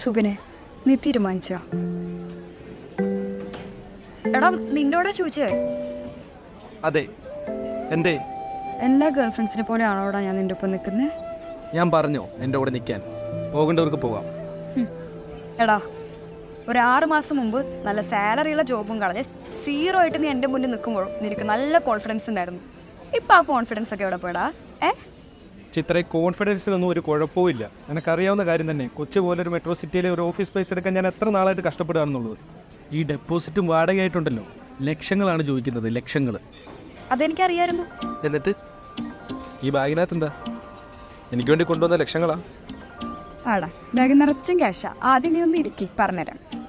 സുബിനെ നീ തീരുമാനിച്ച? എടാ നിന്നോടാ ചോദിച്ചേ. അതെ എന്തേ? എല്ലാ ഗേൾഫ്രണ്ട്സിനെ ഫ്രണ്ട്സിനെ ആണോ ഞാൻ നിന്റെ ഒപ്പം നിൽക്കുന്നത് ഞാൻ പറഞ്ഞോ എന്റെ കൂടെ നിൽക്കാൻ. പോകേണ്ടവർക്ക് പോകാം. എടാ ഒരു ആറ് മാസം മുമ്പ് നല്ല സാലറിയുള്ള ജോബും കളഞ്ഞ് സീറോ ആയിട്ട് നീ എന്റെ മുന്നിൽ നിൽക്കുമ്പോൾ നിനക്ക് നല്ല കോൺഫിഡൻസ് ഉണ്ടായിരുന്നു. ഇപ്പം ആ കോൺഫിഡൻസ് ഒക്കെ എവിടെ പോയടാ? ഏ? ചിത്ര കോൺഫിഡൻസിനൊന്നും ഒരു കുഴപ്പവും ഇല്ല. എനിക്കറിയാവുന്ന കാര്യം തന്നെ കൊച്ചു പോലൊരു ഒരു മെട്രോ സിറ്റിയിലെ ഒരു ഓഫീസ് സ്പേസ് എടുക്കാൻ ഞാൻ എത്ര നാളായിട്ട് കഷ്ടപ്പെടുകയാണെന്നുള്ളത്. ഈ ഡെപ്പോസിറ്റും വാടകയായിട്ടുണ്ടല്ലോ. ലക്ഷങ്ങളാണ് ചോദിക്കുന്നത് ലക്ഷങ്ങൾ അതെനിക്കറിയായിരുന്നു. എന്നിട്ട്? ഈ ബാഗിനകത്ത് എന്താ എനിക്ക് വേണ്ടി കൊണ്ടുവന്ന ലക്ഷങ്ങളാ? ആടാ ബാഗ് നിറച്ചും ക്യാഷാ ആദ്യം നീ ഒന്ന് ഇരിക്കി പറഞ്ഞുതരാം.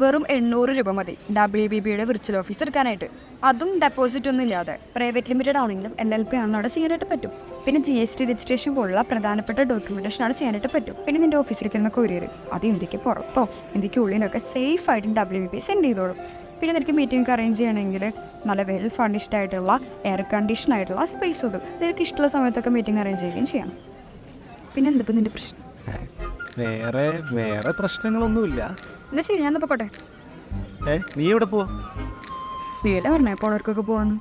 വെറും എണ്ണൂറ് രൂപ മതി. ഡബ്ല്യു ബി ബിയുടെ വിർച്വൽ ഓഫീസ് എടുക്കാനായിട്ട്. അതും ഡെപ്പോസിറ്റ് ഒന്നും ഇല്ലാതെ. പ്രൈവറ്റ് ലിമിറ്റഡ് ആണെങ്കിലും എൽ എൽ പി ആണെങ്കിലും അവിടെ ചെയ്യാനായിട്ട് പറ്റും. പിന്നെ ജി എസ് ടി രജിസ്ട്രേഷൻ പോലുള്ള പ്രധാനപ്പെട്ട ഡോക്യുമെന്റേഷൻ ആണ് ചെയ്യാനായിട്ട് പറ്റും. പിന്നെ നിന്റെ ഓഫീസിലേക്ക് വരുന്ന കൊറിയർ അത് ഇന്ത്യയ്ക്ക് പുറത്തോ ഇന്ത്യയ്ക്ക് ഉള്ളിലൊക്കെ സേഫ് ആയിട്ട് ഡബ്ല്യു ബി ബി സെൻഡ് ചെയ്തോളും. പിന്നെ നിനക്ക് മീറ്റിംഗ് അറേഞ്ച് ചെയ്യണമെങ്കിൽ നല്ല വെൽ ഫർണിഷ്ഡ് ആയിട്ടുള്ള എയർ കണ്ടീഷൻ ആയിട്ടുള്ള സ്പേസ് ഉണ്ട് നിനക്ക് ഇഷ്ടമുള്ള സമയത്തൊക്കെ മീറ്റിംഗ് അറേഞ്ച് ചെയ്യുകയും ചെയ്യാം. പിന്നെ എന്തിപ്പോൾ നിന്റെ പ്രശ്നം? വേറെ വേറെ പ്രശ്നങ്ങളൊന്നുമില്ല. എന്നാ ശരി ഞാൻ പോട്ടെ നീ എവിടെ പോവാ? നീല പറഞ്ഞേ പോണവർക്കൊക്കെ പോവാന്ന്.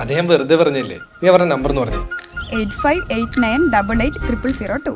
അത് ഞാൻ വെറുതെ പറഞ്ഞില്ലേ? നീ പറഞ്ഞ നമ്പർ എന്ന് പറഞ്ഞു. Eight five eight nine double eight triple zero two.